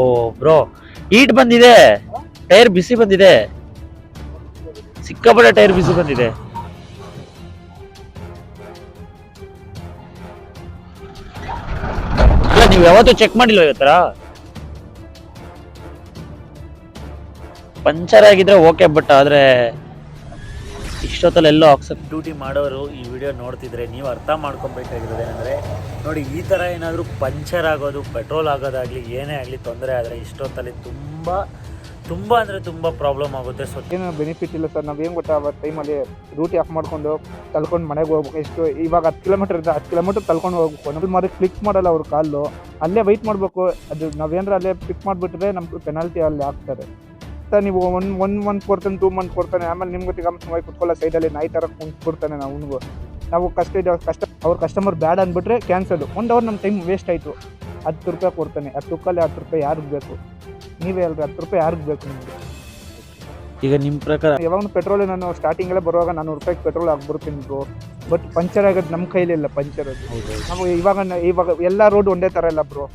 ಓ, bro heat ಬಂದಿದೆ. Tyre ಬಿಸಿ ಬಂದಿದೆ. ಸಿಕ್ಕಾಪಟ್ಟೆ ಟೈರ್ ಬಿಸಿ ಬಂದಿದೆ. ನೀವು ಯಾವತ್ತೂ ಚೆಕ್ ಮಾಡಿಲ್ಲ ಇವತ್ತರ ಪಂಚರ್ ಆಗಿದ್ರೆ ಓಕೆ ಬಟ್ ಆದ್ರೆ ಇಷ್ಟೊತ್ತಲ್ಲಿ ಎಲ್ಲೋ ಆಕ್ಸೆಪ್ಟ್ ಡ್ಯೂಟಿ ಮಾಡೋರು ಈ ವಿಡಿಯೋ ನೋಡ್ತಿದ್ರೆ ನೀವು ಅರ್ಥ ಮಾಡ್ಕೊಬೇಕಾಗಿರೋದು ಏನಂದರೆ ನೋಡಿ ಈ ಥರ ಏನಾದರೂ ಪಂಚರ್ ಆಗೋದು ಪೆಟ್ರೋಲ್ ಆಗೋದಾಗಲಿ ಏನೇ ಆಗಲಿ ತೊಂದರೆ ಆದರೆ ಇಷ್ಟೊತ್ತಲ್ಲಿ ತುಂಬ ತುಂಬ ಅಂದರೆ ತುಂಬ ಪ್ರಾಬ್ಲಮ್ ಆಗುತ್ತೆ. ಸೊ ಏನು ಬೆನಿಫಿಟ್ ಇಲ್ಲ ಸರ್. ನಾವೇನು ಗೊತ್ತಾ ಆ ಟೈಮಲ್ಲಿ ಡ್ಯೂಟಿ ಆಫ್ ಮಾಡ್ಕೊಂಡು ತಲ್ಕೊಂಡು ಮನೆಗೆ ಹೋಗ್ಬೇಕು. ಎಷ್ಟು ಇವಾಗ ಹತ್ತು ಕಿಲೋಮೀಟರ್ ಇದೆ ಹತ್ತು ಕಿಲೋಮೀಟರ್ ತಲ್ಕೊಂಡು ಹೋಗ್ಬೇಕು. ನಮ್ಮ ಮಾರಿ ಕ್ಲಿಕ್ ಮಾಡಲ್ಲ ಅವ್ರ ಕಾಲು. ಅಲ್ಲೇ ವೆಯ್ಟ್ ಮಾಡಬೇಕು. ಅದು ನಾವೇನಾರ ಅಲ್ಲೇ ಪಿಕ್ ಮಾಡಿಬಿಟ್ರೆ ನಮ್ಗೆ ಪೆನಾಲ್ಟಿ ಅಲ್ಲಿ ಹಾಕ್ತಾರೆ. ಸರ್ ನೀವು ಒನ್ ಒನ್ ಮಂತ್ ಕೊಡ್ತಾನೆ ಟೂ ಮಂತ್ ಕೊಡ್ತಾನೆ ಆಮೇಲೆ ನಿಮ್ಗೆ ಹೋಗಿ ಕುತ್ಕೊಳ್ಳೋ ಸೈಡಲ್ಲಿ ನಾಯಿ ಥರ ಕುಂತ್ಕೊಡ್ತಾನೆ ನಾವು ಅವನಿಗೂ. ನಾವು ಕಷ್ಟ ಇದೆ ಕಷ್ಟ ಅವ್ರ ಕಸ್ಟಮರ್ ಬ್ಯಾಡ್ ಅಂದ್ಬಿಟ್ರೆ ಕ್ಯಾನ್ಸಲ್ ಒಂದು ಅವರ್ ನಮ್ಮ ಟೈಮ್ ವೇಸ್ಟ್ ಆಯಿತು. ಹತ್ತು ರೂಪಾಯಿ ಕೊಡ್ತಾನೆ ಹತ್ತು ರೂಪಾಯಿ ಹತ್ತು ರೂಪಾಯಿ ಯಾರಿಗೆ ಬೇಕು? ನೀವೇ ಅಲ್ರಿ ಹತ್ತು ರೂಪಾಯಿ ಯಾರಿಗೆ ಬೇಕು ನಿಮಗೆ? ಈಗ ನಿಮ್ಮ ಪ್ರಕಾರ ಯಾವಾಗ ಪೆಟ್ರೋಲ್ ನಾನು ಸ್ಟಾರ್ಟಿಂಗ್ ಎಲ್ಲ ಬರುವಾಗ ನಾನ್ನೂರು ರೂಪಾಯಿ ಪೆಟ್ರೋಲ್ ಹಾಕ್ಬಿಡ್ತೀನಿ ಬ್ರೋ ಬಟ್ ಪಂಚರ್ ಆಗೋದು ನಮ್ಮ ಕೈಲಿಲ್ಲ ಪಂಚರ್ ಅದು. ನಾವು ಇವಾಗ ಇವಾಗ ಎಲ್ಲ ರೋಡ್ ಒಂದೇ ಥರ ಇಲ್ಲ bro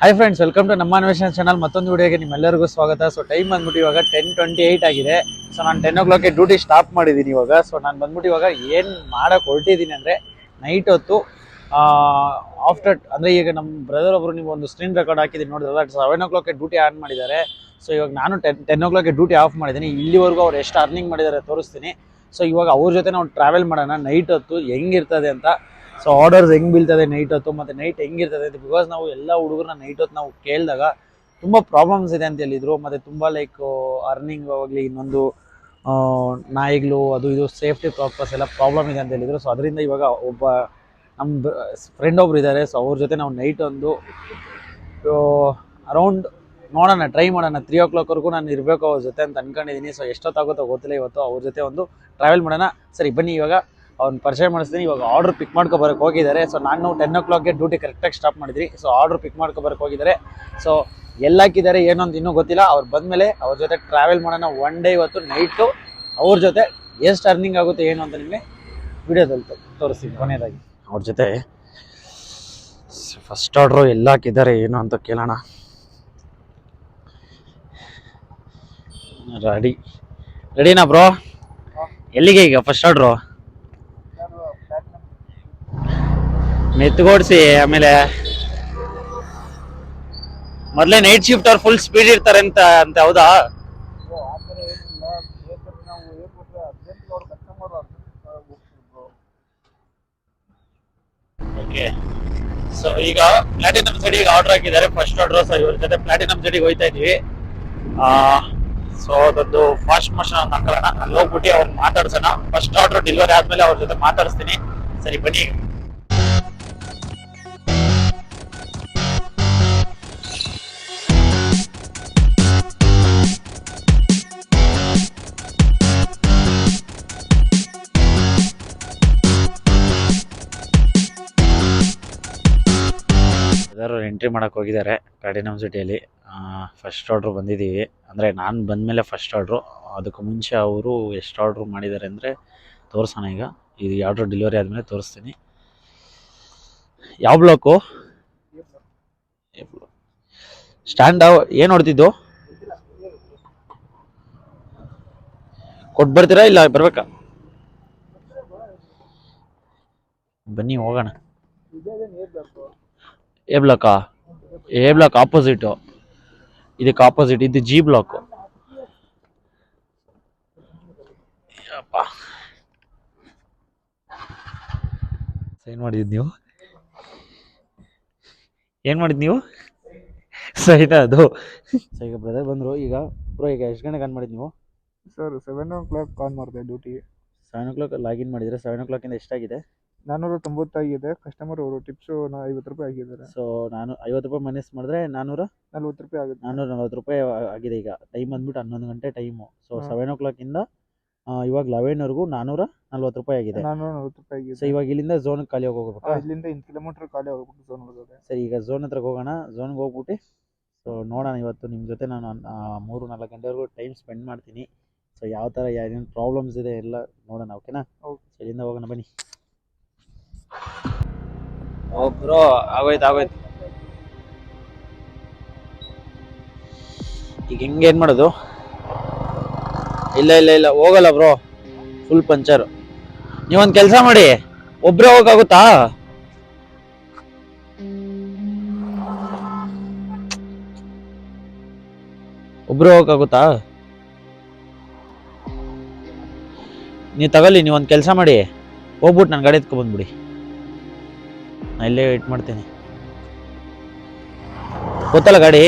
hi friends welcome to ನಮ್ಮ ಅನ್ವೇಷನ್ ಚಾನಲ್ ಮತ್ತೊಂದು ವಿಡಿಯೋಗೆ ನಿಮ್ಮೆಲ್ಲರಿಗೂ ಸ್ವಾಗತ. ಸೊ ಟೈಮ್ ಬಂದ್ಬಿಟ್ಟು ಇವಾಗ ಟೆನ್ ಟ್ವೆಂಟಿ ಏಯ್ಟ್ ಆಗಿದೆ. ಸೊ ನಾನು ಟೆನ್ ಓ ಕ್ಲಾಕ್ಗೆ ಡ್ಯೂಟಿ ಸ್ಟಾಪ್ ಮಾಡಿದ್ದೀನಿ ಇವಾಗ. ಸೊ ನಾನು ಬಂದ್ಬಿಟ್ಟು ಇವಾಗ ಏನು ಮಾಡೋಕ್ಕೆ ಹೊರಟಿದ್ದೀನಿ ಅಂದರೆ ನೈಟ್ ಹೊತ್ತು ಆಫ್ಟರ್ ಅಂದರೆ ಈಗ ನಮ್ಮ ಬ್ರದರ್ ಒಬ್ಬರು ನೀವು ಒಂದು ಸ್ಕ್ರೀನ್ ರೆಕಾರ್ಡ್ ಹಾಕಿದ್ದೀನಿ ನೋಡಿದ್ರಲ್ಲ ಸೆವೆನ್ ಓ ಕ್ಲಾಕ್ಗೆ ಡ್ಯೂಟಿ ಆನ್ ಮಾಡಿದ್ದಾರೆ. ಸೊ ಇವಾಗ ನಾನು ಟೆನ್ ಟೆನ್ ಓ ಕ್ಲಾಕ್ಗೆ ಡ್ಯೂಟಿ ಆಫ್ ಮಾಡಿದ್ದೀನಿ. ಇಲ್ಲಿವರೆಗೂ ಅವ್ರು ಎಷ್ಟು ಅರ್ನಿಂಗ್ ಮಾಡಿದ್ದಾರೆ ತೋರಿಸ್ತೀನಿ. ಸೊ ಇವಾಗ ಅವ್ರ ಜೊತೆ ನಾವು ಟ್ರಾವೆಲ್ ಮಾಡೋಣ. ನೈಟ್ ಹೊತ್ತು ಹೆಂಗಿರ್ತದೆ ಅಂತ ಸೊ ಆರ್ಡರ್ಸ್ ಹೆಂಗೆ ಬೀಳ್ತದೆ ನೈಟ್ ಹೊತ್ತು ಮತ್ತೆ ನೈಟ್ ಹೆಂಗಿರ್ತದೆ ಬಿಕಾಸ್ ನಾವು ಎಲ್ಲ ಹುಡುಗರನ್ನ ನೈಟ್ ಹೊತ್ತು ನಾವು ಕೇಳಿದಾಗ ತುಂಬ ಪ್ರಾಬ್ಲಮ್ಸ್ ಇದೆ ಅಂತ ಹೇಳಿದರು. ಮತ್ತೆ ತುಂಬ ಲೈಕ್ ಅರ್ನಿಂಗ್ ಆಗಲಿ ಇನ್ನೊಂದು ನಾಯಿಗಳು ಅದು ಇದು ಸೇಫ್ಟಿ ಪರ್ಪಸ್ ಎಲ್ಲ ಪ್ರಾಬ್ಲಮ್ ಇದೆ ಅಂತ ಹೇಳಿದ್ರು. ಸೊ ಅದರಿಂದ ಇವಾಗ ಒಬ್ಬ ನಮ್ಮ ಫ್ರೆಂಡ್ ಒಬ್ರು ಇದ್ದಾರೆ ಸೊ ಅವ್ರ ಜೊತೆ ನಾವು ನೈಟ್ ಒಂದು ಅರೌಂಡ್ ನೋಡೋಣ ಟ್ರೈ ಮಾಡೋಣ. ತ್ರೀ ಓ ಕ್ಲಾಕ್ವರೆಗೂ ನಾನು ಇರಬೇಕು ಅವ್ರ ಜೊತೆ ಅಂತ ಅನ್ಕೊಂಡಿದ್ದೀನಿ ಸೊ ಎಷ್ಟೊತ್ತಾಗುತ್ತೋ ಗೊತ್ತಿಲ್ಲ ಇವತ್ತು. ಅವ್ರ ಜೊತೆ ಒಂದು ಟ್ರಾವೆಲ್ ಮಾಡೋಣ. ಸರಿ, ಬನ್ನಿ ಇವಾಗ. ಅವ್ನ ಪರಿಚಯ ಮಾಡಿಸ್ತೀನಿ. ಇವಾಗ ಆರ್ಡರ್ ಪಿಕ್ ಮಾಡ್ಕೊ ಬರಕ್ಕೆ ಹೋಗಿದ್ದಾರೆ. ಸೊ ನಾನು ಟೆನ್ ಓ ಕ್ಲಾಕ್ಗೆ ಡ್ಯೂಟಿ ಕರೆಕ್ಟಾಗಿ ಸ್ಟಾಪ್ ಮಾಡಿದ್ರಿ ಸೊ ಆರ್ಡರ್ ಪಿಕ್ ಮಾಡ್ಕೊ ಬರಕ್ಕೆ ಹೋಗಿದ್ದಾರೆ. ಸೊ ಎಲ್ಲಾಕಿದ್ದಾರೆ ಏನೊಂದು ಏನು ಇನ್ನೂ ಗೊತ್ತಿಲ್ಲ. ಅವ್ರು ಬಂದಮೇಲೆ ಅವ್ರ ಜೊತೆ ಟ್ರಾವೆಲ್ ಮಾಡೋಣ ಒನ್ ಡೇ ಇವತ್ತು ನೈಟು ಅವ್ರ ಜೊತೆ ಎಷ್ಟು ಅರ್ನಿಂಗ್ ಆಗುತ್ತೆ ಏನು ಅಂತ ನಿಮಗೆ ವಿಡಿಯೋದಲ್ಲಿ ತೋರಿಸ್ತೀನಿ ಕೊನೆಯದಾಗಿ. ಅವ್ರ ಜೊತೆ ಫಸ್ಟ್ ಆರ್ಡ್ರು ಎಲ್ಲ ಹಾಕಿದ್ದಾರೆ ಏನು ಅಂತ ಕೇಳೋಣ. ರೆಡಿ. ರೆಡಿನಾ ಬ್ರೋ ಎಲ್ಲಿಗೆ ಈಗ ಫಸ್ಟ್ ಆರ್ಡ್ರು ಮೆತ್ಗೋಡ್ಸಿ, ಆಮೇಲೆ ಮೊದ್ಲೇ ನೈಟ್ ಶಿಫ್ಟ್ ಅವ್ರು ಫುಲ್ ಸ್ಪೀಡ್ ಇರ್ತಾರೆ ಅಂತ ಅಂತ ಹೌದಾ? ಓಕೆ ಸೊ ಈಗ ಪ್ಲಾಟಿನಮ್ ಜಡಿ ಆರ್ಡರ್ ಹಾಕಿದ್ದಾರೆ. ಫಸ್ಟ್ ಆರ್ಡರ್ ಸೊ ಇವ್ರ ಜೊತೆ ಪ್ಲಾಟಿನಮ್ ಜಡಿ ಹೋಯ್ತಾ ಇದೀವಿ ಸೊ ಅದೊಂದು ಫಾಸ್ಟ್ ಮೋಷನ್ ಅಂತ ಹಾಕೊಳ್ಳೋಣ ಅಲ್ಲಿ ಹೋಗ್ಬಿಟ್ಟು ಅವ್ರು ಮಾತಾಡ್ಸೋಣ. ಫಸ್ಟ್ ಆರ್ಡರ್ ಡೆಲಿವರಿ ಆದ್ಮೇಲೆ ಅವ್ರ ಜೊತೆ ಮಾತಾಡಿಸ್ತೀನಿ. ಸರಿ, ಬನ್ನಿ. ಎಂಟ್ರಿ ಮಾಡೋಕೆ ಹೋಗಿದ್ದಾರೆ ಪ್ಲಾಟಿನಮ್ ಸಿಟಿಯಲ್ಲಿ ಫಸ್ಟ್ ಆರ್ಡ್ರು ಬಂದಿದ್ದೀವಿ. ಅಂದರೆ ನಾನು ಬಂದ ಮೇಲೆ ಫಸ್ಟ್ ಆರ್ಡ್ರು ಅದಕ್ಕೆ ಮುಂಚೆ ಅವರು ಎಷ್ಟು ಆರ್ಡ್ರು ಮಾಡಿದ್ದಾರೆ ಅಂದರೆ ತೋರಿಸೋಣ ಈಗ. ಇದು ಆರ್ಡ್ರ್ ಡೆಲಿವರಿ ಆದಮೇಲೆ ತೋರಿಸ್ತೀನಿ. ಯಾವ ಬ್ಲಾಕು ಸ್ಟ್ಯಾಂಡ್ ಏನು ಹೊಡ್ತಿದ್ದು? ಕೊಟ್ಟು ಬರ್ತೀರಾ ಇಲ್ಲ ಬರ್ಬೇಕಾ? ಬನ್ನಿ, ಹೋಗೋಣ. ಎ ಬ್ಲಾಕಾ ಎ ಬ್ಲಾಕ್ ಆಪೋಸಿಟು ಇದಕ್ಕೆ ಆಪೋಸಿಟ್ ಇದು ಜಿ ಬ್ಲಾಕು ಸೈನ್ ಮಾಡಿದ್ ನೀವು? ಏನು ಮಾಡಿದ್ ನೀವು? ಸೈನ್ ಅದು. ಸರಿ ಈಗ ಬ್ರದರ್ ಬಂದ್ರು. ಈಗ ಬ್ರೋ ಈಗ ಎಷ್ಟು ಗಂಟೆಗೆ ಆನ್ ಮಾಡಿದ್ ನೀವು? Sir seven o'clock call ಮಾಡಿದೆ duty seven o'clock login ಮಾಡಿದರೆ ಸೆವೆನ್ ಓ ಕ್ಲಾಕಿಂದ ಎಷ್ಟಾಗಿದೆ? ನಾನ್ನೂರ ತೊಂಬತ್ತಾಗಿದೆ ಕಸ್ಟಮರ್ ಅವರು ಟಿಪ್ಸು ಐವತ್ತು ರೂಪಾಯಿ ಆಗಿದ್ದಾರೆ ಸೊ ನಾನು ಐವತ್ತು ರೂಪಾಯಿ ಮೈನಸ್ ಮಾಡಿದ್ರೆ ನಾನ್ನೂರ ನಲ್ವತ್ತು ರೂಪಾಯಿ ಆಗುತ್ತೆ. ನಾನ್ನೂರ ನಲ್ವತ್ತು ರೂಪಾಯಿ ಆಗಿದೆ ಈಗ. ಟೈಮ್ ಬಂದ್ಬಿಟ್ಟು ಹನ್ನೊಂದು ಗಂಟೆ ಟೈಮು ಸೊ. ಸೆವೆನ್ ಓ ಕ್ಲಾಕಿಂದ ಇವಾಗ ಲೆವೆನ್ವರೆಗೂ ನಾನ್ನೂರ ನಲ್ವತ್ತು ರೂಪಾಯಿ ಆಗಿದೆ. ನಾನ್ನೂರ ನಲ್ವತ್ತು ರೂಪಾಯಿ ಸೊ ಆಗಿದೆ ಇವಾಗ ಇಲ್ಲಿಂದ ಝೋನ್ ಖಾಲಿ ಹೋಗ್ಬೇಕು. ಇಲ್ಲಿಂದ ಇನ್ ಕಿಲೋಮೀಟರ್ ಖಾಲಿ ಹೋಗ್ಬೇಕು ಝೋನ್ ಸರಿ ಈಗ ಝೋನ್ ಹತ್ರ ಹೋಗೋಣ. ಝೋನ್ಗೆ ಹೋಗ್ಬಿಟ್ಟು ಸೊ ನೋಡೋಣ ಇವತ್ತು ನಿಮ್ಮ ಜೊತೆ ನಾನು ಮೂರು ನಾಲ್ಕು ಗಂಟೆವರೆಗೂ ಟೈಮ್ ಸ್ಪೆಂಡ್ ಮಾಡ್ತೀನಿ. ಸೊ ಯಾವ ಥರ ಯಾರೇನು ಪ್ರಾಬ್ಲಮ್ಸ್ ಇದೆ ಎಲ್ಲ ನೋಡೋಣ ಓಕೆನಾ ಸರಿಯಿಂದ ಸೊ ಇಲ್ಲಿಂದ ಹೋಗೋಣ ಬನ್ನಿ. ಬ್ರೋ, ಆಗೋಯ್ತು ಆಗೋಯ್ತು. ಈಗ ಏನು ಮಾಡೋದು? ಇಲ್ಲ ಇಲ್ಲ ಇಲ್ಲ, ಹೋಗಲ್ಲ, ಬ್ರೋ. ಫುಲ್ ಪಂಚರ್ ನೀವೊಂದ್ ಕೆಲಸ ಮಾಡಿ, ಒಬ್ರೇ ಹೋಗಾಗುತ್ತಾ ಒಬ್ರೇ ಹೋಗಕ್ಕಾಗುತ್ತಾ? ನೀವು ತಗೊಳ್ಳಿ, ನೀವೊಂದು ಕೆಲಸ ಮಾಡಿ, ಹೋಗ್ಬಿಟ್ಟು ನನ್ನ ಗಾಡಿ ಎತ್ಕೊಂಡ್ಬಂದ್ಬಿಡಿ ಬಂದ್ಬಿಡಿ. ನಾ ಇಲ್ಲೇ ವೇಟ್ ಮಾಡ್ತೀನಿ. ಗೊತ್ತಲ್ಲ ಗಾಡಿ?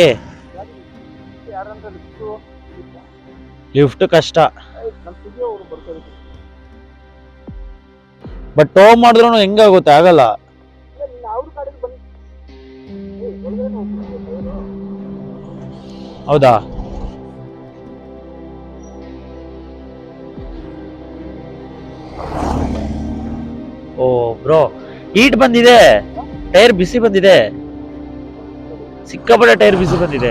ಲಿಫ್ಟು ಕಷ್ಟ. ಬಟ್ ಟೋ ಮಾಡಿದ್ರು ಹೆಂಗಾಗುತ್ತೆ ಆಗಲ್ಲ. ಹೌದಾ? ಓ ಬ್ರೋ ಹೀಟ್ ಬಂದಿದೆ. ಟೈರ್ ಬಿಸಿ ಬಂದಿದೆ. ಸಿಕ್ಕಾಪಟ್ಟೆ ಟೈರ್ ಬಿಸಿ ಬಂದಿದೆ.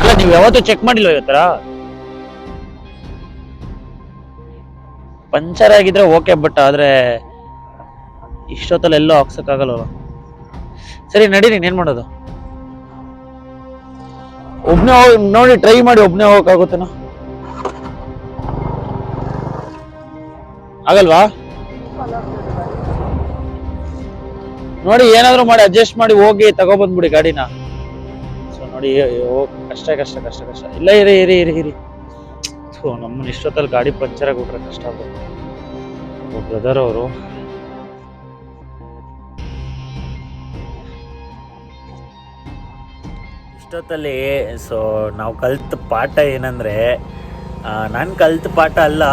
ಅಲ್ಲ, ನೀವು ಯಾವತ್ತೂ ಚೆಕ್ ಮಾಡಿಲ್ಲ ಇವತ್ತರ ಪಂಚರ್ ಆಗಿದ್ರೆ ಓಕೆ ಬಟ್ ಆದ್ರೆ ಇಷ್ಟೊತ್ತಲ್ಲಿ ಎಲ್ಲೋ ಹಾಕ್ಸಕ್ಕಾಗಲ್ಲ ಸರಿ ನಡೀರಿ ಏನ್ ಮಾಡೋದು? ಒಬ್ನೇ ನೋಡಿ ಟ್ರೈ ಮಾಡಿ ಒಬ್ನೇ ಹೋಗಕ್ಕಾಗುತ್ತೇನೋ ಆಗಲ್ವಾ? ನೋಡಿ, ಏನಾದ್ರು ಮಾಡಿ ಅಡ್ಜಸ್ಟ್ ಮಾಡಿ ಹೋಗಿ ತಗೋಬಂದ್ಬಿಡಿ ಗಾಡಿನ. ಸೊ ನೋಡಿ ಕಷ್ಟ ಕಷ್ಟ ಕಷ್ಟ ಕಷ್ಟ. ಇಲ್ಲ, ಇರಿ ಇರಿ ಇರಿ ಇರಿ. ಸೊ ನಮ್ಮನ್ನ ಇಷ್ಟೊತ್ತಲ್ಲಿ ಗಾಡಿ ಪಂಚರ್ ಆಗಿಬಿಟ್ರೆ ಕಷ್ಟ ಆಗ್ಬೋದು ಬ್ರದರ್ ಅವರು. ಇಷ್ಟೊತ್ತಲ್ಲಿ ಸೊ ನಾವು ಕಲ್ತ ಪಾಠ ಏನಂದರೆ ನಾನು ಕಲ್ತ ಪಾಠ ಅಲ್ಲ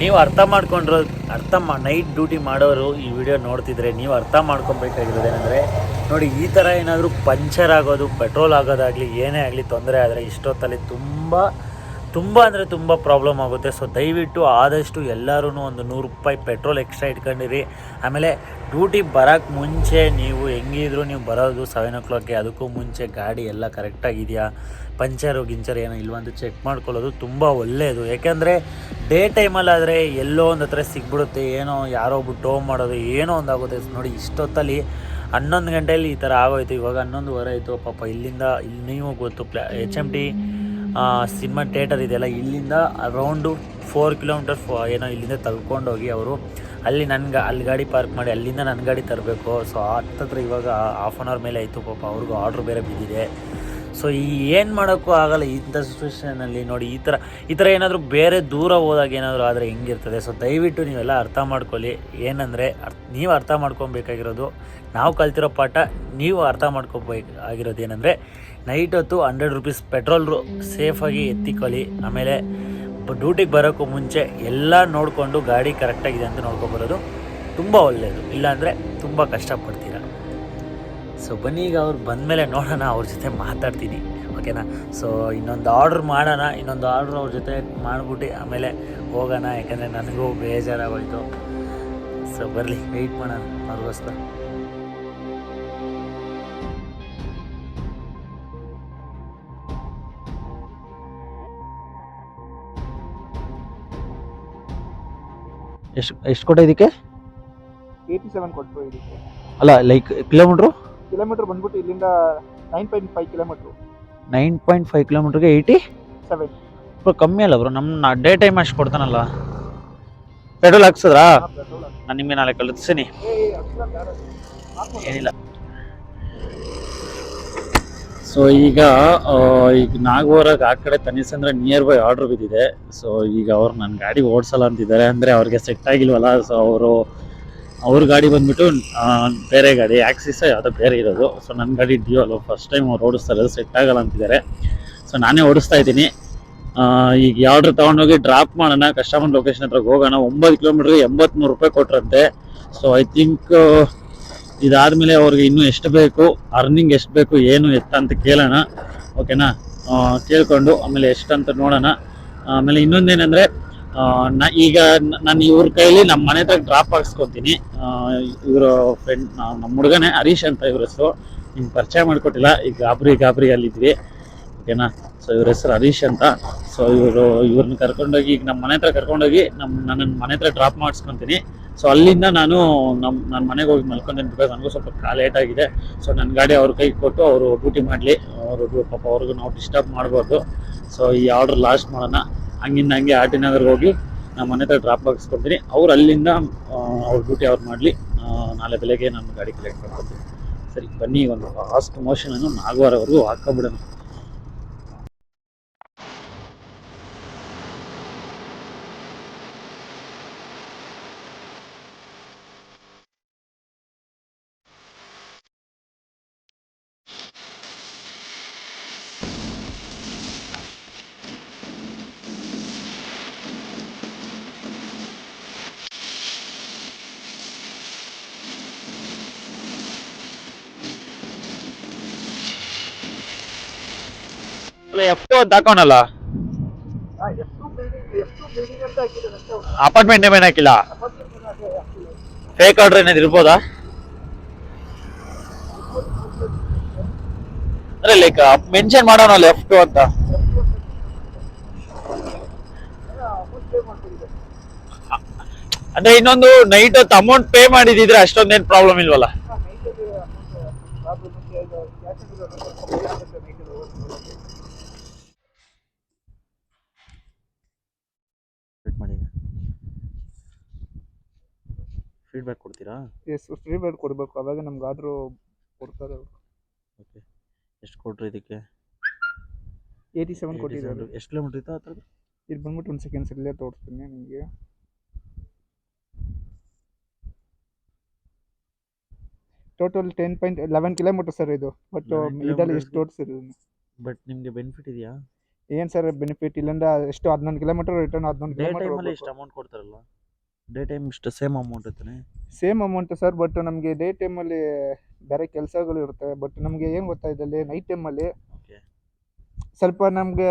ನೀವು ಅರ್ಥ ಮಾಡ್ಕೊಂಡ್ರು ಅರ್ಥ ಮಾ ನೈಟ್ ಡ್ಯೂಟಿ ಮಾಡೋರು ಈ ವಿಡಿಯೋ ನೋಡ್ತಿದ್ರೆ ನೀವು ಅರ್ಥ ಮಾಡ್ಕೊಬೇಕಾಗಿರೋದು ಏನಂದರೆ, ನೋಡಿ, ಈ ಥರ ಏನಾದರೂ ಪಂಚರ್ ಆಗೋದು ಪೆಟ್ರೋಲ್ ಆಗೋದಾಗಲಿ, ಏನೇ ಆಗಲಿ ತೊಂದರೆ ಆದರೆ ಇಷ್ಟೊತ್ತಲ್ಲಿ ತುಂಬ ತುಂಬ ಅಂದರೆ ತುಂಬ ಪ್ರಾಬ್ಲಮ್ ಆಗುತ್ತೆ. ಸೊ ದಯವಿಟ್ಟು ಆದಷ್ಟು ಎಲ್ಲರೂ ಒಂದು ನೂರು ರೂಪಾಯಿ ಪೆಟ್ರೋಲ್ ಎಕ್ಸ್ಟ್ರಾ ಇಟ್ಕೊಂಡಿರಿ. ಆಮೇಲೆ ಡ್ಯೂಟಿ ಬರೋಕ್ಕೆ ಮುಂಚೆ ನೀವು ಹೆಂಗಿದ್ರು ನೀವು ಬರೋದು ಸೆವೆನ್ ಓ ಕ್ಲಾಕ್ಗೆ ಅದಕ್ಕೂ ಮುಂಚೆ ಗಾಡಿ ಎಲ್ಲ ಕರೆಕ್ಟಾಗಿದೆಯಾ ಪಂಚರು ಗಿಂಚರ್ ಏನೋ ಇಲ್ವಂತ ಚೆಕ್ ಮಾಡ್ಕೊಳ್ಳೋದು ತುಂಬ ಒಳ್ಳೆಯದು ಯಾಕೆಂದರೆ ಡೇ ಟೈಮಲ್ಲಾದರೆ ಎಲ್ಲೋ ಒಂದು ಹತ್ರ ಸಿಗ್ಬಿಡುತ್ತೆ, ಏನೋ ಯಾರೋ ಒಬ್ಬರು ಟೋ ಮಾಡೋದು, ಏನೋ ಒಂದು ಆಗುತ್ತೆ. ನೋಡಿ, ಇಷ್ಟೊತ್ತಲ್ಲಿ ಹನ್ನೊಂದು ಗಂಟೆಯಲ್ಲಿ ಈ ಥರ ಆಗೋಯ್ತು. ಇವಾಗ ಹನ್ನೊಂದುವರೆ ಆಯಿತು. ಪಾಪ, ಇಲ್ಲಿಂದ ಇಲ್ಲಿ ನೀವು ಗೊತ್ತು, ಪ್ಲಾ H M T cinema theatre ಇದೆಯಲ್ಲ ಇಲ್ಲಿಂದ ಅರೌಂಡು ಫೋರ್ ಕಿಲೋಮೀಟರ್ ಏನೋ ಇಲ್ಲಿಂದ ತಳ್ಕೊಂಡೋಗಿ ಅವರು ಅಲ್ಲಿ ನನ್ನ ಅಲ್ಲಿ ಗಾಡಿ ಪಾರ್ಕ್ ಮಾಡಿ ಅಲ್ಲಿಂದ ನನ್ನ ಗಾಡಿ ತರಬೇಕು. ಸೊ ಹತ್ತತ್ರ ಇವಾಗ ಹಾಫ್ ಆನ್ ಅವರ್ ಮೇಲೆ ಆಯಿತು ಪಾಪ. ಅವ್ರಿಗೂ ಆರ್ಡ್ರ್ ಬೇರೆ ಬಿದ್ದಿದೆ. ಸೊ ಈ ಏನು ಮಾಡೋಕ್ಕೂ ಆಗಲ್ಲ ಇಂಥ ಸಿಚುವೇಷನಲ್ಲಿ ನೋಡಿ, ಈ ಥರ ಈ ಥರ ಏನಾದರೂ ಬೇರೆ ದೂರ ಹೋದಾಗ ಏನಾದರೂ ಆದರೆ ಹೆಂಗಿರ್ತದೆ? ಸೊ ದಯವಿಟ್ಟು ನೀವೆಲ್ಲ ಅರ್ಥ ಮಾಡ್ಕೊಳ್ಳಿ. ಏನಂದರೆ ನೀವು ಅರ್ಥ ಮಾಡ್ಕೊಬೇಕಾಗಿರೋದು, ನಾವು ಕಲ್ತಿರೋ ಪಾಠ, ನೀವು ಅರ್ಥ ಮಾಡ್ಕೋಬೇಕು ಆಗಿರೋದು ಏನಂದರೆ ನೈಟ್ ಹೊತ್ತು ಹಂಡ್ರೆಡ್ ರುಪೀಸ್ ಪೆಟ್ರೋಲ್ ಸೇಫಾಗಿ ಎತ್ತಿಕೊಳ್ಳಿ. ಆಮೇಲೆ ಡ್ಯೂಟಿಗೆ ಬರೋಕ್ಕೂ ಮುಂಚೆ ಎಲ್ಲ ನೋಡಿಕೊಂಡು ಗಾಡಿ ಕರೆಕ್ಟಾಗಿದೆ ಅಂತ ನೋಡ್ಕೊಬರೋದು ತುಂಬ ಒಳ್ಳೆಯದು ಇಲ್ಲಾಂದರೆ ತುಂಬ ಕಷ್ಟಪಡ್ತೀರ? ಸೊ ಬನ್ನಿ ಈಗ ಅವ್ರು ಬಂದಮೇಲೆ ನೋಡೋಣ ಅವ್ರ ಜೊತೆ ಮಾತಾಡ್ತೀನಿ. ಓಕೆನಾ ಸೊ ಇನ್ನೊಂದು ಆರ್ಡ್ರ್ ಮಾಡೋಣ. ಇನ್ನೊಂದು ಆರ್ಡ್ರ್ ಅವ್ರ ಜೊತೆ ಮಾಡಿಬಿಟ್ಟು ಆಮೇಲೆ ಹೋಗೋಣ. ಯಾಕಂದರೆ ನನಗೂ ಬೇಜಾರಾಗೋಯ್ತು. ಸೊ ಬರಲಿ ವೆಯ್ಟ್ ಮಾಡೋಣ ಅವ್ರಿಗೋಸ್ಕರ. ಎಷ್ಟು ಎಷ್ಟು ಕೊಟ್ಟ ಇದಕ್ಕೆ ಏಯ್ಟಿ ಸೆವೆನ್ ಕೊಟ್ಟು ಇದಕ್ಕೆ. ಅಲ್ಲ ಲೈಕ್ ಕಿಲೋಮೀಟ್ರು ಕಿಲೋಮೀಟರ್ ಬಂದ್ಬಿಟ್ಟು ಇಲ್ಲಿಂದ nine point five kilometre. Nine point five ಕಿಲೋಮೀಟ್ರಿಗೆ ಏಯ್ಟಿ? ಸೆವೆನ್ ಬ್ರೋ ಕಮ್ಮಿ ಅಲ್ಲ ಬ್ರೋ ನಮ್ಮ ಡೇ ಟೈಮ್ ಅಷ್ಟು ಕೊಡ್ತಾನಲ್ಲ. ಪೆಟ್ರೋಲ್ ಹಾಕ್ಸಿದ್ರಾ? ಪೆಟ್ರೋಲ್ ನಾನು ನಿಮಗೆ ನಾಳೆ ಕಳಿಸ್ತೀನಿ. ಏನಿಲ್ಲ. ಸೊ ಈಗ ಈಗ ನಾಗೋರಾಗ ಆ ಕಡೆ ತನಿಸಂದ್ರೆ ನಿಯರ್ ಬೈ ಆರ್ಡರ್ ಬಿದ್ದಿದೆ. ಸೊ ಈಗ ಅವ್ರು ನನ್ನ ಗಾಡಿ ಓಡಿಸಲ್ಲ ಅಂತಿದ್ದಾರೆ ಅಂದರೆ ಅವ್ರಿಗೆ ಸೆಟ್ ಆಗಿಲ್ವಲ್ಲ? ಸೊ ಅವರು ಅವ್ರ ಗಾಡಿ ಬಂದ್ಬಿಟ್ಟು ಬೇರೆ ಗಾಡಿ ಆಕ್ಸಿಸ್ ಯಾವುದೋ ಬೇರೆ ಇರೋದು. ಸೊ ನನ್ನ ಗಾಡಿ ಡಿಯೋಲು ಫಸ್ಟ್ ಟೈಮ್ ಅವ್ರು ಓಡಿಸ್ತಾರೆ ಸೆಟ್ ಆಗಲ್ಲ ಅಂತಿದ್ದಾರೆ. ಸೊ ನಾನೇ ಓಡಿಸ್ತಾ ಇದ್ದೀನಿ. ಈಗ ಯಾವ್ದ್ರ ತಗೊಂಡೋಗಿ ಡ್ರಾಪ್ ಮಾಡೋಣ ಕಸ್ಟಮರ್ ಲೊಕೇಶನ್ ಹತ್ರ ಹೋಗೋಣ. ಒಂಬತ್ತು ಕಿಲೋಮೀಟ್ರಿಗೆ ಎಂಬತ್ಮೂರು ರೂಪಾಯಿ ಕೊಟ್ರಂತೆ. ಸೊ ಐ ಥಿಂಕ್ ಇದಾದಮೇಲೆ ಅವ್ರಿಗೆ ಇನ್ನೂ ಎಷ್ಟು ಬೇಕು ಅರ್ನಿಂಗ್ ಎಷ್ಟು ಬೇಕು, ಏನು ಎತ್ತ ಅಂತ ಕೇಳೋಣ. ಓಕೆನಾ ಕೇಳ್ಕೊಂಡು, ಆಮೇಲೆ ಎಷ್ಟಂತ ನೋಡೋಣ. ಆಮೇಲೆ ಇನ್ನೊಂದೇನೆಂದ್ರೆ ಈಗ ನಾನು ಇವ್ರ ಕೈಲಿ ನಮ್ಮ ಮನೆ ಹತ್ರ ಡ್ರಾಪ್ ಹಾಕ್ಸ್ಕೊತೀನಿ. ಇವರು ಫ್ರೆಂಡ್ ನಮ್ಮ ಹುಡುಗನೇ ಹರೀಶ್ ಅಂತ ಇವ್ರ ಹೆಸರು. ನಿಮ್ಗೆ ಪರಿಚಯ ಮಾಡಿಕೊಟ್ಟಿಲ್ಲ. ಈಗ ಗಾಬರಿ ಗಾಬರಿ ಅಲ್ಲಿದ್ವಿ. ಓಕೆನಾ? ಸೊ ಇವ್ರ ಹೆಸರು ಹರೀಶ್ ಅಂತ. ಸೊ ಇವರು ಇವ್ರನ್ನ ಕರ್ಕೊಂಡೋಗಿ ಈಗ ನಮ್ಮ ಮನೆ ಹತ್ರ ಕರ್ಕೊಂಡೋಗಿ ನಮ್ಮ ನನ್ನ ಮನೆ ಹತ್ರ ಡ್ರಾಪ್ ಮಾಡಿಸ್ಕೊತೀನಿ. ಸೊ ಅಲ್ಲಿಂದ ನಾನು ನಮ್ಮ ನನ್ನ ಮನೆಗೆ ಹೋಗಿ ಮಲ್ಕೊಂಡೇನೆ ಬಿಕಾಸ್ ನನಗೂ ಸ್ವಲ್ಪ ಕಾಲ ಲೇಟ್ ಆಗಿದೆ. ಸೊ ನನ್ನ ಗಾಡಿ ಅವ್ರ ಕೈಗೆ ಕೊಟ್ಟು ಅವರು ಡ್ಯೂಟಿ ಮಾಡಲಿ. ಅವರು ಪಾಪ ಅವ್ರಿಗೂ ನಾವು ಡಿಸ್ಟರ್ಬ್ ಮಾಡ್ಬೋದು ಸೊ ಈ ಆರ್ಡ್ರ್ ಲಾಸ್ಟ್ ಮಾಡೋಣ. ಹಂಗಿಂದ ಹಂಗೆ ಆರ್ ಟಿ ನಗರ್ಗೆ ಹೋಗಿ ನಮ್ಮ ಮನೆ ಹತ್ರ ಡ್ರಾಪ್ ಹಾಕ್ಸ್ಕೊತೀನಿ ಅವ್ರು ಅಲ್ಲಿಂದ ಅವ್ರ ಡ್ಯೂಟಿ ಅವ್ರು ಮಾಡಲಿ. ನಾಳೆ ಬೆಳಗ್ಗೆ ನಾನು ಗಾಡಿ ಕಲೆಕ್ಟ್ ಮಾಡ್ಕೊತೀನಿ ಸರಿ, ಬನ್ನಿ, ಒಂದು ಫಾಸ್ಟ್ ಮೋಷನನ್ನು ನಾಗವಾರವರೆಗೂ ಹಾಕೋಬಿಡೋಣ ಅಂತ ಹಾಕೋಣಲ್ಲ ಅಪಾರ್ಟ್ಮೆಂಟ್ ನೇಮ್ ಹಾಕಿಲ್ಲ? ಫೇಕ್ ಆರ್ಡರ್ ಏನಾದ್ರು ಇರ್ಬೋದಾ? ಅಂದ್ರೆ ಲೈಕ್ ಮೆನ್ಷನ್ ಮಾಡೋಣ ಎಫ್ ಟು ಅಂತ. ಅಂದ್ರೆ ಇನ್ನೊಂದು ನೈಟ್ ಹೊತ್ತು ಅಮೌಂಟ್ ಪೇ ಮಾಡಿದಿದ್ರೆ ಅಷ್ಟೊಂದೇನ್ ಪ್ರಾಬ್ಲಮ್ ಇಲ್ವಲ್ಲ? ಫೀಡ್ಬ್ಯಾಕ್ ಕೊಡ್ತೀರಾ? ಎಸ್ ಫೀಡ್ಬ್ಯಾಕ್ ಕೊಡಬೇಕು. ಅವಾಗ ನಮ್ಗೆ ಆರ್ಡ್ರು ಕೊಡ್ತಾರೆ ಅವರು. ಓಕೆ ಎಷ್ಟು ಕೊಟ್ರಿ ಇದಕ್ಕೆ? ಏಯ್ಟಿ ಸೆವೆನ್ ಕೊಟ್ಟಿದ್ದಾರೆ ಎಷ್ಟು ಕಿಲೋಮೀಟ್ರ್ ಇತ್ತು ಹತ್ರ ಇದು ಬಂದ್ಬಿಟ್ಟು ಒಂದು ಸೆಕೆಂಡ್ಸ್ ಇಲ್ಲೇ ತೋರಿಸ್ತೀನಿ ನಿಮಗೆ. Total ten point eleven kilometre sir ಇದು. ಬಟ್ 11 ಇದರಲ್ಲಿ ಎಷ್ಟು ತೋರಿಸಿರೋದು ತೋರಿಸಿದ್ರು ಬಟ್ ನಿಮಗೆ ಬೆನಿಫಿಟ್ ಇದೆಯಾ? ಏನು ಸರ್ ಬೆನಿಫಿಟ್ ಇಲ್ಲಿಂದ ಎಷ್ಟು ಹದಿನೊಂದು ಕಿಲೋಮೀಟರ್ ರಿಟರ್ನ್ ಹದಿನೊಂದು ಡೇ ಟೈಮಲ್ಲಿ ಕಿಲೋಮೀಟರ್ ಇಷ್ಟು ಅಮೌಂಟ್ ಕೊಡ್ತಾರಲ್ಲ? ಡೇ ಟೈಮ್ ಇಷ್ಟು ಸೇಮ್ ಅಮೌಂಟ್ ಇರ್ತಾನೆ. ಸೇಮ್ ಅಮೌಂಟ್ ಸರ್ ಬಟ್ ನಮಗೆ ಡೇ ಟೈಮಲ್ಲಿ ಬೇರೆ ಕೆಲಸಗಳು ಇರುತ್ತೆ. ಬಟ್ ನಮಗೆ ಏನು ಗೊತ್ತಾ ಇದರಲ್ಲಿ ನೈಟ್ ಟೈಮಲ್ಲಿ ಓಕೆ ಸ್ವಲ್ಪ ನಮಗೆ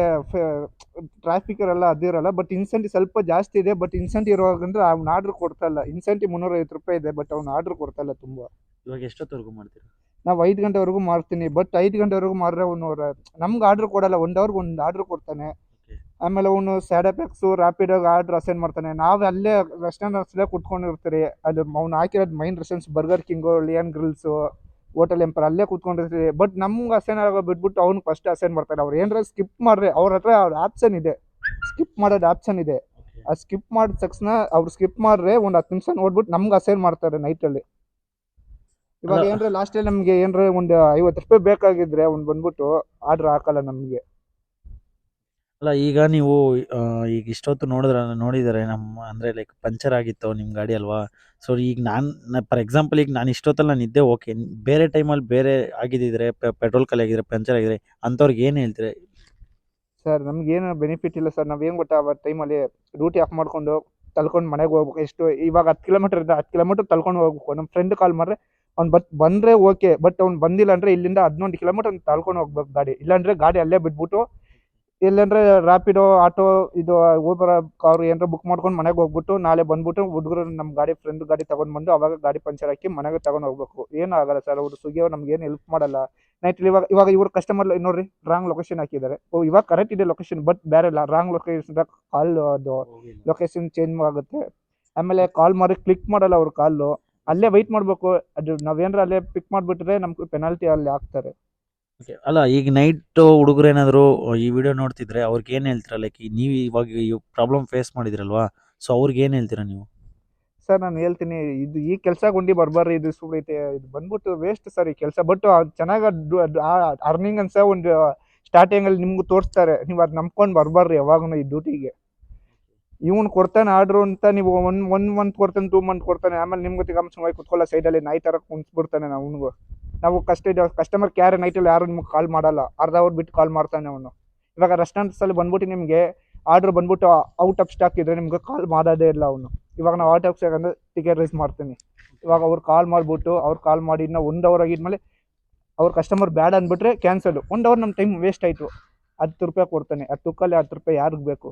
ಟ್ರಾಫಿಕ್ ಇರಲ್ಲ ಅದಿರಲ್ಲ ಬಟ್ ಇನ್ಸೆಂಟಿವ್ ಸ್ವಲ್ಪ ಜಾಸ್ತಿ ಇದೆ. ಬಟ್ ಇನ್ಸೆಂಟಿವ್ ಇರುವಾಗಂದ್ರೆ ಅವ್ನು ಆರ್ಡ್ರ್ ಕೊಡ್ತಾ ಇಲ್ಲ. ಇನ್ಸೆಂಟಿವ್ ಮುನ್ನೂರೈವತ್ತು ರೂಪಾಯಿ ಇದೆ ಬಟ್ ಅವ್ನು ಆರ್ಡ್ರ್ ಕೊಡ್ತಾ ಇಲ್ಲ ತುಂಬ. ಇವಾಗ ಎಷ್ಟೊತ್ತವರೆಗೂ ಮಾಡ್ತೀರಾ? ನಾವು ಐದು ಗಂಟೆವರೆಗೂ ಮಾರ್ತೀನಿ ಬಟ್ ಐದು ಗಂಟೆವರೆಗೂ ಮಾರ್ರೆ ಅವನು ನಮ್ಗೆ ಆರ್ಡ್ರ್ ಕೊಡಲ್ಲ ಒಂದು ಅವ್ರಿಗೆ ಒಂದು ಆರ್ಡ್ರ್ ಕೊಡ್ತಾನೆ. ಆಮೇಲೆ ಅವನು ಸ್ಯಾಡ್ ಎಫೆಕ್ಟ್ಸು ರ್ಯಾಪಿಡಾಗಿ ಆರ್ಡ್ರ್ ಅಸೈನ್ ಮಾಡ್ತಾನೆ. ನಾವು ಅಲ್ಲೇ ರೆಸ್ಟೋರೆಂಟ್ಸಲ್ಲೇ ಕುತ್ಕೊಂಡಿರ್ತೀರಿ ಅಲ್ಲಿ ಅವ್ನು ಹಾಕಿರೋದು main restaurants Burger King Leon grills hotel Empire ಅಲ್ಲೇ ಕುತ್ಕೊಂಡಿರ್ತೀವಿ ಬಟ್ ನಮ್ಗೆ ಅಸೈನ್ ಆಗೋ ಬಿಟ್ಬಿಟ್ಟು ಅವ್ನು ಫಸ್ಟ್ ಅಸೈನ್ ಮಾಡ್ತಾರೆ ಅವ್ರು ಏನಾರ ಸ್ಕಿಪ್ ಮಾಡ್ರಿ ಅವ್ರ ಹತ್ರ ಅವ್ರ ಆಪ್ಷನ್ ಇದೆ. ಸ್ಕಿಪ್ ಮಾಡೋದು ಆಪ್ಷನ್ ಇದೆ. ಆ ಸ್ಕಿಪ್ ಮಾಡಿದ ತಕ್ಷಣ ಅವ್ರು ಸ್ಕಿಪ್ ಮಾಡ್ರೆ ಒಂದು ಹತ್ತು ನಿಮಿಷ ನೋಡ್ಬಿಟ್ಟು ನಮ್ಗೆ ಅಸೈನ್ ಮಾಡ್ತಾರೆ ನೈಟಲ್ಲಿ ಇವಾಗ ಏನ್ರ ಡೇ ನಮ್ಗೆ ಏನ್ರ ಒಂದು ಐವತ್ತು ರೂಪಾಯಿ ಬೇಕಾಗಿದ್ರೆ ಒಂದು ಬಂದ್ಬಿಟ್ಟು ಆರ್ಡರ್ ಹಾಕಲ್ಲ ನಮಗೆ. ಅಲ್ಲ ಈಗ ನೀವು ಆ, ಈಗ ಇಷ್ಟೊತ್ತು ನೋಡಿದ್ರ ನೋಡಿದರೆ ನಮ್ಮ ಅಂದ್ರೆ ಲೈಕ್ ಪಂಚರ್ ಆಗಿತ್ತು ನಿಮ್ಮ ಗಾಡಿ ಅಲ್ವಾ? ಸೊ ಈಗ ನಾನು ಫಾರ್ ಎಕ್ಸಾಂಪಲ್ ಈಗ ನಾನು ಇಷ್ಟೊತ್ತಲ್ಲಿ ನಾನು ಇದ್ದೆ ಓಕೆ ಬೇರೆ ಟೈಮಲ್ಲಿ ಬೇರೆ ಆಗಿದ್ದಿದ್ರೆ ಪೆಟ್ರೋಲ್ ಖಾಲಿ ಆಗಿದ್ರೆ ಪಂಚರ್ ಆಗಿದ್ರೆ ಅಂಥವ್ರಿಗೆ ಏನು ಹೇಳ್ತೀರಿ? ಸರ್ ನಮ್ಗೇನು ಬೆನಿಫಿಟ್ ಇಲ್ಲ ಸರ್ ನಾವೇನು ಗೊತ್ತಾ ಆ ಟೈಮಲ್ಲಿ ಡ್ಯೂಟಿ ಆಫ್ ಮಾಡ್ಕೊಂಡು ತಲ್ಕೊಂಡು ಮನೆಗೆ ಹೋಗ್ಬೇಕು. ಎಷ್ಟು ಇವಾಗ ಹತ್ತು ಕಿಲೋಮೀಟರ್ ಇದೆ ಹತ್ತು ಕಿಲೋಮೀಟರ್ ತಲ್ಕೊಂಡು ಹೋಗ್ಬೇಕು. ನಮ್ಮ ಫ್ರೆಂಡ್ ಕಾಲ್ ಮಾಡ್ರೆ ಅವ್ನು ಬಟ್ ಬಂದ್ರೆ ಓಕೆ ಬಟ್ ಅವ್ನು ಬಂದಿಲ್ಲ ಅಂದ್ರೆ ಇಲ್ಲಿಂದ ಹದಿನೊಂದು ಕಿಲೋಮೀಟರ್ ತಳ್ಕೊಂಡು ಹೋಗ್ಬೇಕು ಗಾಡಿ. ಇಲ್ಲಾಂದ್ರೆ ಗಾಡಿ ಅಲ್ಲೇ ಬಿಟ್ಬಿಟ್ಟು ಇಲ್ಲಾಂದ್ರೆ ರ್ಯಾಪಿಡೋ ಆಟೋ ಇದು ಊಬರ್ ಕಾರು ಏನಾರ ಬುಕ್ ಮಾಡ್ಕೊಂಡು ಮನೆಗೆ ಹೋಗ್ಬಿಟ್ಟು ನಾಳೆ ಬಂದ್ಬಿಟ್ಟು ಹುಡುಗರು ನಮ್ಮ ಗಾಡಿ ಫ್ರೆಂಡ್ ಗಾಡಿ ತಗೊಂಡ್ ಬಂದು ಅವಾಗ ಗಾಡಿ ಪಂಚರ್ ಹಾಕಿ ಮನೆಗೆ ತಗೊಂಡು ಹೋಗ್ಬೇಕು. ಏನು ಆಗಲ್ಲ ಸರ್ ಅವರು ಸುಗಿ ಅವ್ರು ನಮ್ಗೆ ಏನು ಹೆಲ್ಪ್ ಮಾಡಲ್ಲ. ನೈಟ್ ಇವಾಗ ಇವಾಗ ಇವ್ರ ಕಸ್ಟಮರ್ ನೋಡ್ರಿ ರಾಂಗ್ ಲೊಕೇಶನ್ ಹಾಕಿದ್ದಾರೆ. ಓ ಇವಾಗ ಕರೆಕ್ಟ್ ಇದೆ ಲೊಕೇಶನ್ ಬಟ್ ಬೇರೆ ಇಲ್ಲ. ರಾಂಗ್ ಲೊಕೇಶನ್ ಕಾಲ್ ಅದು ಲೊಕೇಶನ್ ಚೇಂಜ್ ಆಗುತ್ತೆ. ಆಮೇಲೆ ಕಾಲ್ ಮಾಡಿ ಕ್ಲಿಕ್ ಮಾಡಲ್ಲ ಅವ್ರ ಕಾಲು ಅಲ್ಲೇ ವೈಟ್ ಮಾಡಬೇಕು. ಅದು ನಾವೇನಾರ ಅಲ್ಲೇ ಪಿಕ್ ಮಾಡಿಬಿಟ್ರೆ ನಮ್ಗೆ ಪೆನಾಲ್ಟಿ ಅಲ್ಲಿ ಹಾಕ್ತಾರೆ. ಓಕೆ ಅಲ್ಲ ಈಗ ನೈಟ್ ಹುಡುಗರು ಏನಾದರೂ ಈ ವಿಡಿಯೋ ನೋಡ್ತಿದ್ರೆ ಅವ್ರಿಗೆ ಏನು ಹೇಳ್ತೀರಾ? ಲೈಕ್ ನೀವು ಇವಾಗ ಈ ಪ್ರಾಬ್ಲಮ್ ಫೇಸ್ ಮಾಡಿದ್ರಲ್ವಾ? ಸೊ ಅವ್ರಿಗೆ ಏನು ಹೇಳ್ತೀರಾ ನೀವು? ಸರ್ ನಾನು ಹೇಳ್ತೀನಿ ಇದು ಈ ಕೆಲಸ ಗುಂಡಿ ಬರ್ಬಾರ್ರಿ ಇದು ಐತೆ ಇದು ಬಂದ್ಬಿಟ್ಟು ವೇಸ್ಟ್ ಸರ್ ಈ ಕೆಲಸ. ಬಟ್ ಚೆನ್ನಾಗಿ ಅರ್ನಿಂಗ್ ಅನ್ಸ ಒಂದು ಸ್ಟಾರ್ಟಿಂಗಲ್ಲಿ ನಿಮ್ಗೆ ತೋರಿಸ್ತಾರೆ. ನೀವು ಅದು ನಂಬ್ಕೊಂಡು ಬರ್ಬಾರ್ರಿ ಯಾವಾಗೂ ಈ ಡ್ಯೂಟಿಗೆ ಇವನು ಕೊಡ್ತಾನೆ ಆರ್ಡ್ರು ಅಂತ ನೀವು ಒನ್ ಒನ್ ಮಂತ್ ಕೊಡ್ತಾನೆ ಟೂ ಮಂತ್ ಕೊಡ್ತಾನೆ, ಆಮೇಲೆ ನಿಮ್ಗೆ ಸುಮ್ಮನೆ ಕುತ್ಕೊಳ್ಳೋ ಸೈಡಲ್ಲಿ ನಾಯಿ ಥರ ಕುಂತ್ಬಿಡ್ತಾನೆ ನಾವು ಅವ್ನಿಗೂ. ನಾವು ಕಷ್ಟ ಕಸ್ಟಮರ್ ಕೇರ್ ನೈಟಲ್ಲಿ ಯಾರು ನಿಮ್ಗೆ ಕಾಲ್ ಮಾಡಲ್ಲ, ಅರ್ಧ ಅವರ್ ಬಿಟ್ಟು ಕಾಲ್ ಮಾಡ್ತಾನೆ ಅವನು. ಇವಾಗ ರೆಸ್ಟೋರೆಂಟ್ಸಲ್ಲಿ ಬಂದ್ಬಿಟ್ಟು ನಿಮಗೆ ಆರ್ಡ್ರ್ ಬಂದ್ಬಿಟ್ಟು ಔಟ್ ಆಫ್ ಸ್ಟಾಕ್ ಇದ್ರೆ ನಿಮ್ಗೆ ಕಾಲ್ ಮಾಡೋದೇ ಇಲ್ಲ ಅವನು. ಇವಾಗ ನಾವು ಔಟ್ ಆಫ್ ಸ್ಟಾಕ್ ಅಂದರೆ ಟಿಕೆಟ್ ರೈಸ್ ಮಾಡ್ತೀನಿ. ಇವಾಗ ಅವ್ರು ಕಾಲ್ ಮಾಡಿಬಿಟ್ಟು ಅವ್ರು ಕಾಲ್ ಮಾಡಿ ಇನ್ನೂ ಒಂದು ಅವರ್ ಆಗಿದ್ಮೇಲೆ ಅವ್ರ ಕಸ್ಟಮರ್ ಬ್ಯಾಡ್ ಅಂದ್ಬಿಟ್ರೆ ಕ್ಯಾನ್ಸಲು ಒಂದು ಅವರ್ ನಮ್ಮ ಟೈಮ್ ವೇಸ್ಟ್ ಆಯಿತು. ಹತ್ತು ರೂಪಾಯಿ ಕೊಡ್ತಾನೆ. ಹತ್ತು ತುಕ್ಕಲ್ಲಿ ಹತ್ತು ರೂಪಾಯಿ ಯಾರಿಗೆ ಬೇಕು?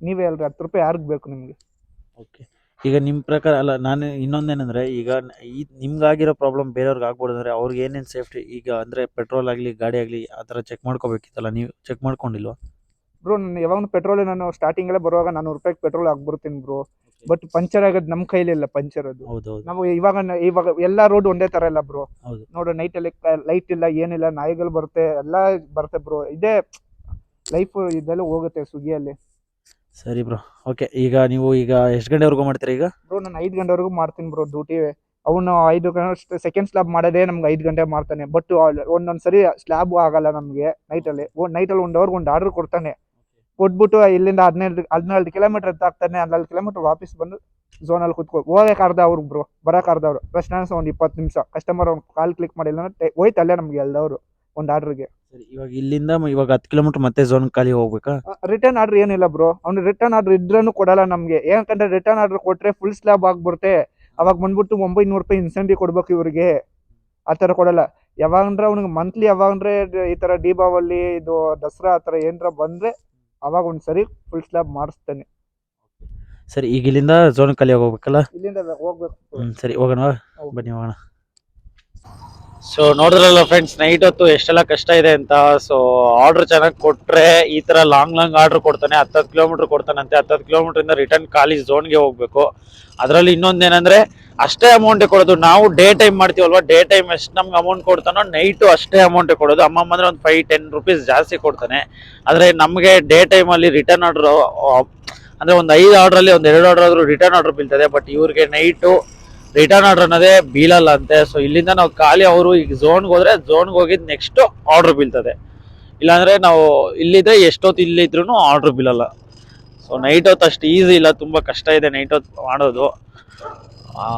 ನೀವೇ ಹೇಳ್ರಿ ಹತ್ತು ರೂಪಾಯಿ ಯಾರಿಗೆ ಬೇಕು ನಿಮಗೆ? ಓಕೆ ಈಗ ನಿಮ್ಮ ಪ್ರಕಾರ ಅಲ್ಲ ನಾನು ಇನ್ನೊಂದೇನಂದ್ರೆ ಈಗ ಈ ನಿಮ್ಗಾಗಿರೋ ಪ್ರಾಬ್ಲಮ್ ಬೇರೆಯವ್ರಿಗೆ ಆಗ್ಬೋದು ಅಂದರೆ ಅವ್ರಿಗೆ ಏನೇನು ಸೇಫ್ಟಿ ಈಗ ಅಂದರೆ ಪೆಟ್ರೋಲ್ ಆಗಲಿ ಗಾಡಿ ಆಗಲಿ ಆ ಥರ ಚೆಕ್ ಮಾಡ್ಕೋಬೇಕಿತ್ತಲ್ಲ ನೀವು ಚೆಕ್ ಮಾಡ್ಕೊಂಡಿಲ್ವಾ? ಬ್ರೋ ನಾನು ಯಾವಾಗ ಪೆಟ್ರೋಲ್ ನಾನು ಸ್ಟಾರ್ಟಿಂಗಲ್ಲೇ ಬರುವಾಗ ನಾನು ರೂಪಾಯಿಗೆ ಪೆಟ್ರೋಲ್ ಹಾಕ್ಬಿಡ್ತೀನಿ ಬ್ರೋ ಬಟ್ ಪಂಚರ್ ಆಗೋದು ನಮ್ಮ ಕೈಲಿ ಇಲ್ಲ ಪಂಚರ್ ಅದು. ಹೌದು ನಾವು ಇವಾಗ ಇವಾಗ ಎಲ್ಲ ರೋಡ್ ಒಂದೇ ತರ ಇಲ್ಲ ಬ್ರೋ ಹೌದು. ನೋಡು ನೈಟ್ ಅಲ್ಲಿ ಲೈಟ್ ಇಲ್ಲ ಏನಿಲ್ಲ ನಾಯಿಗಳು ಬರುತ್ತೆ ಎಲ್ಲ ಬರುತ್ತೆ ಬ್ರೋ ಇದೇ ಲೈಫ್ ಇದೆಲ್ಲ ಹೋಗುತ್ತೆ ಸುಗಿಯಲ್ಲಿ ಸರಿ ಬ್ರೋ ಓಕೆ ಈಗ ನೀವು ಈಗ ಎಷ್ಟು ಗಂಟೆವರೆಗೂ ಮಾಡ್ತೀರಾ ಈಗ? ಬ್ರೋ ನಾನು ಐದು ಗಂಟೆವರೆಗೂ ಮಾಡ್ತೀನಿ ಬ್ರೋ ಡ್ಯೂಟಿ ಅವನು ಐದು ಸೆಕೆಂಡ್ ಸ್ಲಾಬ್ ಮಾಡೋದೇ ನಮ್ಗೆ ಐದು ಗಂಟೆ ಮಾಡ್ತಾನೆ. ಬಟ್ ಒಂದೊಂದು ಸರಿ ಸ್ಲ್ಯಾಬ್ ಆಗಲ್ಲ ನಮಗೆ ನೈಟಲ್ಲಿ ನೈಟಲ್ಲಿ ಒಂದು ಅವ್ರಿಗೆ ಒಂದು ಆರ್ಡರ್ ಕೊಡ್ತಾನೆ. ಕೊಟ್ಬಿಟ್ಟು ಇಲ್ಲಿಂದ ಹದಿನೈದು ಹದಿನೇಳು ಕಿಲೋಮೀಟರ್ ಎತ್ತಾಗ್ತಾನೆ ಹನ್ನೆರಡು ಕಿಲೋಮೀಟರ್ ವಾಪಸ್ ಬಂದು ಝೋನಲ್ಲಿ ಕುತ್ಕೊ ಹೋಗಕ್ಕೆ ಅರ್ಧ ಅವ್ರು ಬ್ರೋ ಬರಕ್ಕೆ ಅರ್ಧ ಅವ್ರು ರೆಸ್ಟಾರೆಂಟ್ಸ್ ಒಂದು ಇಪ್ಪತ್ತು ನಿಮಿಷ. ಕಸ್ಟಮರ್ ಅವ್ನು ಕಾಲ್ ಕ್ಲಿಕ್ ಮಾಡಿಲ್ಲ ಅಂದ್ರೆ ಹೋಯ್ತಲ್ಲೇ ನಮ್ಗೆ ಎಲ್ದವ್ರು ಒಂದು ಆರ್ಡ್ರಿಗೆ ಸರಿ ಇವಾಗ ಇಲ್ಲಿಂದ ಮ- ಇವಾಗ ಹತ್ತು ಕಿಲೋಮೀಟರ್ ಮತ್ತೆ ಝೋನ್ ಖಾಲಿ ಹೋಗ್ಬೇಕಾ? ರಿಟರ್ನ್ ಆರ್ಡರ್ ಏನಿಲ್ಲ ಬ್ರೋ ಅವ್ನು ರಿಟರ್ನ್ ಆರ್ಡರ್ ಇದ್ರೂ ಕೊಡಲ್ಲ ನಮಗೆ. ಯಾಕಂದ್ರೆ ರಿಟರ್ನ್ ಆರ್ಡರ್ ಕೊಟ್ರೆ ಫುಲ್ ಸ್ಲ್ಯಾಬ್ ಆಗ್ಬಿಡುತ್ತೆ. ಅವಾಗ ಬಂದ್ಬಿಟ್ಟು ಒಂಬೈನೂರು ರೂಪಾಯಿ ಇನ್ಸೆಂಟಿವ್ ಕೊಡ್ಬೇಕು ಇವರಿಗೆ. ಆ ಥರ ಕೊಡಲ್ಲ. ಯಾವಾಗಂದ್ರೆ ಅವ್ನಿಗೆ ಮಂತ್ಲಿ ಯಾವಾಗಂದ್ರೆ ಈ ಥರ ದೀಪಾವಳಿ ಇದು ದಸರಾ ಆ ಥರ ಏನಾರ ಬಂದರೆ ಅವಾಗ ಒಂದು ಸರಿ ಫುಲ್ ಸ್ಲ್ಯಾಬ್ ಮಾಡಿಸ್ತಾನೆ. ಸರಿ ಈಗ ಇಲ್ಲಿಂದ ಝೋನ್ ಖಾಲಿ ಹೋಗ್ಬೇಕಲ್ಲ? ಇಲ್ಲಿಂದ ಹೋಗ್ಬೇಕು. ಹ್ಮ್ ಸರಿ ಹೋಗೋಣ ಬನ್ನಿ ಹೋಗೋಣ. ಸೊ ನೋಡಿದ್ರಲ್ಲ ಫ್ರೆಂಡ್ಸ್ ನೈಟ್ ಹೊತ್ತು ಎಷ್ಟೆಲ್ಲ ಕಷ್ಟ ಇದೆ ಅಂತ. ಸೊ ಆರ್ಡರ್ ಚೆನ್ನಾಗಿ ಕೊಟ್ರೆ ಈ ತರ ಲಾಂಗ್ ಲಾಂಗ್ ಆರ್ಡರ್ ಕೊಡ್ತಾನೆ, ಹತ್ತತ್ತು ಕಿಲೋಮೀಟರ್ ಕೊಡ್ತಾನಂತೆ. ಹತ್ತತ್ತು ಕಿಲೋಮೀಟರ್ ಇಂದ ರಿಟರ್ನ್ ಖಾಲಿ ಝೋನ್ಗೆ ಹೋಗ್ಬೇಕು. ಅದರಲ್ಲಿ ಇನ್ನೊಂದೇನಂದ್ರೆ ಅಷ್ಟೇ ಅಮೌಂಟೇ ಕೊಡೋದು. ನಾವು ಡೇ ಟೈಮ್ ಮಾಡ್ತೀವಲ್ವಾ ಡೇ ಟೈಮ್ ಎಷ್ಟು ನಮ್ಗೆ ಅಮೌಂಟ್ ಕೊಡ್ತಾನೋ ನೈಟು ಅಷ್ಟೇ ಅಮೌಂಟೇ ಕೊಡೋದು. ಅಮ್ಮಮ್ಮ ಅಂದರೆ ಒಂದು ಫೈವ್ ಟೆನ್ ರುಪೀಸ್ ಜಾಸ್ತಿ ಕೊಡ್ತಾನೆ. ಆದರೆ ನಮಗೆ ಡೇ ಟೈಮಲ್ಲಿ ರಿಟರ್ನ್ ಆರ್ಡರ್ ಅಂದ್ರೆ ಒಂದು ಐದು ಆರ್ಡ್ರಲ್ಲಿ ಒಂದು ಎರಡು ಆರ್ಡರ್ ಆದ್ರೂ ರಿಟರ್ನ್ ಆರ್ಡರ್ ಬೀಳ್ತದೆ. ಬಟ್ ಇವ್ರಿಗೆ ನೈಟು ರಿಟರ್ನ್ ಆರ್ಡರ್ ಅನ್ನೋದೇ ಬೀಳಲ್ಲ ಅಂತೆ. ಸೊ ಇಲ್ಲಿಂದ ನಾವು ಖಾಲಿ ಅವರು ಈಗ ಝೋನ್ಗೆ ಹೋದ್ರೆ ಝೋನ್ಗೆ ಹೋಗಿದ್ ನೆಕ್ಸ್ಟ್ ಆರ್ಡರ್ ಬೀಳ್ತದೆ. ಇಲ್ಲಾಂದ್ರೆ ನಾವು ಇಲ್ಲಿದ್ರೆ ಎಷ್ಟೊತ್ತು ಇಲ್ಲಿದ್ರು ಆರ್ಡರ್ ಬೀಳಲ್ಲ. ಸೊ ನೈಟ್ ಹೊತ್ತು ಅಷ್ಟು ಈಸಿ ಇಲ್ಲ. ತುಂಬಾ ಕಷ್ಟ ಇದೆ ನೈಟ್ ಹೊತ್ತು ಮಾಡೋದು.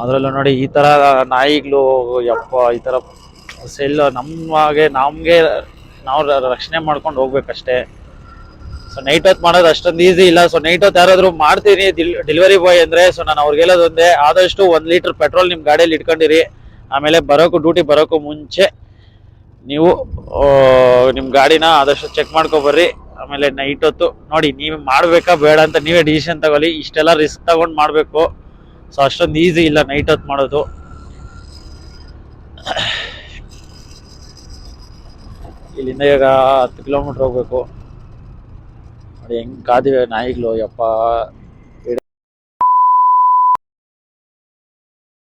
ಅದರಲ್ಲೂ ನೋಡಿ ಈ ತರ ನಾಯಿಗಳು, ಯಪ್ಪ, ಈ ತರ ಸೆಲ್ ನಮಗೆ ನಮಗೆ ನಾವು ರಕ್ಷಣೆ ಮಾಡ್ಕೊಂಡು ಹೋಗ್ಬೇಕಷ್ಟೇ. ಸೊ ನೈಟ್ ಹೊತ್ತು ಮಾಡೋದು ಅಷ್ಟೊಂದು ಈಸಿ ಇಲ್ಲ. ಸೊ ನೈಟ್ ಹೊತ್ತು ಯಾರಾದರೂ ಮಾಡ್ತೀನಿ ಡೆಲಿವರಿ ಬಾಯ್ ಅಂದ್ರೆ ಸೊ ನಾನು ಅವ್ರಿಗೆ ಹೇಳೋದೊಂದೇ ಆದಷ್ಟು ಒಂದು ಲೀಟರ್ ಪೆಟ್ರೋಲ್ ನಿಮ್ಮ ಗಾಡಿಯಲ್ಲಿ ಇಟ್ಕೊಂಡಿರಿ. ಆಮೇಲೆ ಬರೋಕು ಡ್ಯೂಟಿ ಬರೋಕ್ಕೂ ಮುಂಚೆ ನೀವು ನಿಮ್ಮ ನಿಮ್ ಗಾಡಿನ ಆದಷ್ಟು ಚೆಕ್ ಮಾಡ್ಕೊಬರ್ರಿ. ಆಮೇಲೆ ನೈಟ್ ಹೊತ್ತು ನೋಡಿ, ನೀವು ಮಾಡಬೇಕಾ ಬೇಡ ಅಂತ ನೀವೇ ಡಿಸಿಷನ್ ತಗೊಳ್ಳಿ. ಇಷ್ಟೆಲ್ಲ ರಿಸ್ಕ್ ತಗೊಂಡ್ ಮಾಡಬೇಕು. ಸೊ ಅಷ್ಟೊಂದು ಈಸಿ ಇಲ್ಲ ನೈಟ್ ಹೊತ್ತು ಮಾಡೋದು. ಇಲ್ಲಿಂದ ಈಗ ಹತ್ತು ಕಿಲೋಮೀಟರ್ ಹೋಗ್ಬೇಕು. ನೋಡಿ ಹೆಂಗ್ ಕಾದಿವೆ ನಾಯಿಗಳು ಯಪ್ಪ